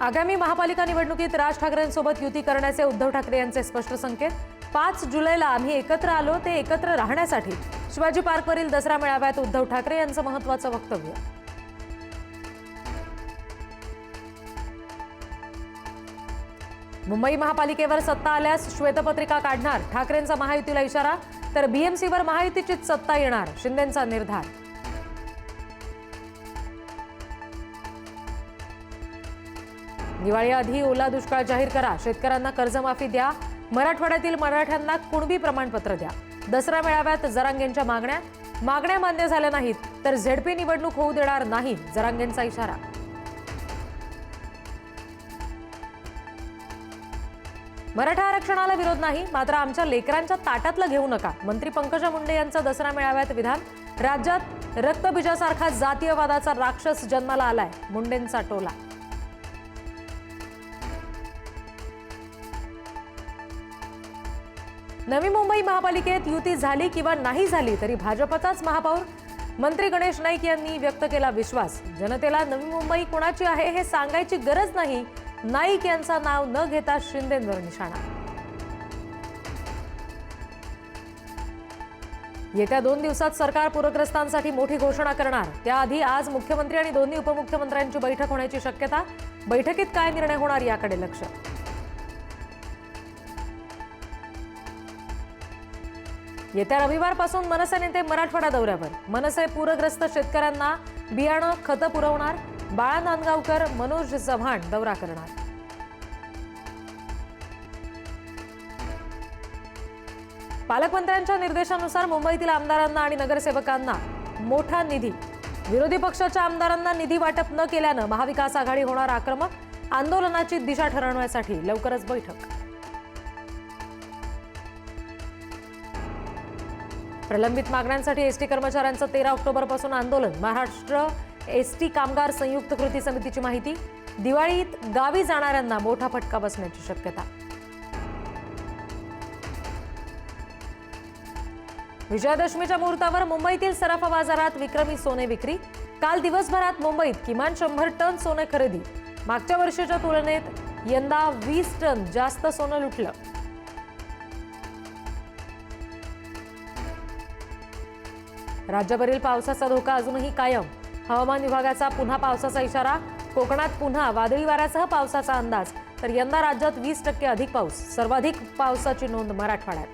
आगामी महापालिका निवडणुकीत राज ठाकरेंसोबत युती करण्याचे उद्धव ठाकरे यांचे स्पष्ट संकेत. पाच जुलैला आम्ही एकत्र आलो ते एकत्र राहण्यासाठी शिवाजी पार्कवरील दसरा मेळाव्यात उद्धव ठाकरे यांचं महत्वाचं वक्तव्य. मुंबई महापालिकेवर सत्ता आल्यास श्वेतपत्रिका काढणार ठाकरेंचा महायुतीला इशारा तर बीएमसीवर महायुतीचीच सत्ता येणार शिंदेंचा निर्धार. दिवाळीआधी ओला दुष्काळ जाहीर करा. शेतकऱ्यांना कर्जमाफी द्या. मराठवाड्यातील मराठ्यांना कुणबी प्रमाणपत्र द्या. दसरा मेळाव्यात जरांगेंच्या मागण्या. मागण्या मान्य झाल्या नाहीत तर झेडपी निवडणूक होऊ देणार नाही जरांगेंचा इशारा. मराठा आरक्षणाला विरोध नाही मात्र आमच्या लेकरांच्या ताटातलं घेऊ नका. मंत्री पंकजा मुंडे यांचं दसरा मेळाव्यात विधान. राज्यात रक्तबीजासारखा जातीयवादाचा राक्षस जन्माला आलाय. मुंडेंचा टोला नवी मुंबई महापालिकेत युती झाली किंवा नाही झाली तरी भाजपचाच महापौर मंत्री गणेश नाईक यांनी व्यक्त केला विश्वास. जनतेला नवी मुंबई कोणाची आहे हे सांगायची गरज नाही. नाईक यांचा नाव न घेता शिंदेंवर निशाणा. येत्या दोन दिवसात सरकार पूरग्रस्तांसाठी मोठी घोषणा करणार. त्याआधी आज मुख्यमंत्री आणि दोन्ही उपमुख्यमंत्र्यांची बैठक होण्याची शक्यता. बैठकीत काय निर्णय होणार याकडे लक्ष. येत्या रविवारपासून मनसे नेते मराठवाडा दौऱ्यावर. मनसे पूरग्रस्त शेतकऱ्यांना बियाणं खतं पुरवणार. बाळा नांदगावकर मनोज चव्हाण दौरा करणार. पालकमंत्र्यांच्या निर्देशानुसार मुंबईतील आमदारांना आणि नगरसेवकांना मोठा निधी. विरोधी पक्षाच्या आमदारांना निधी वाटप न केल्यानं महाविकास आघाडी होणार आक्रमक. आंदोलनाची दिशा ठरवण्यासाठी लवकरच बैठक. प्रलंबित मागण्यांसाठी एसटी कर्मचाऱ्यांचं तेरा ऑक्टोबरपासून आंदोलन. महाराष्ट्र एसटी कामगार संयुक्त कृती समितीची माहिती. दिवाळीत गावी जाणाऱ्यांना मोठा फटका बसण्याची शक्यता. विजयादशमीच्या मुहूर्तावर मुंबईतील सराफा बाजारात विक्रमी सोने विक्री. काल दिवसभरात मुंबईत किमान शंभर टन सोने खरेदी. मागच्या वर्षीच्या तुलनेत यंदा वीस टन जास्त सोनं लुटलं. राज्यभरील पावसाचा धोका अजूनही कायम. हवामान विभागाचा पुन्हा पावसाचा इशारा कोकणात पुन्हा वादळी वाऱ्यासह पावसाचा अंदाज. तर यंदा राज्यात वीस टक्के अधिक पाऊस सर्वाधिक पावसाची नोंद मराठवाड्यात.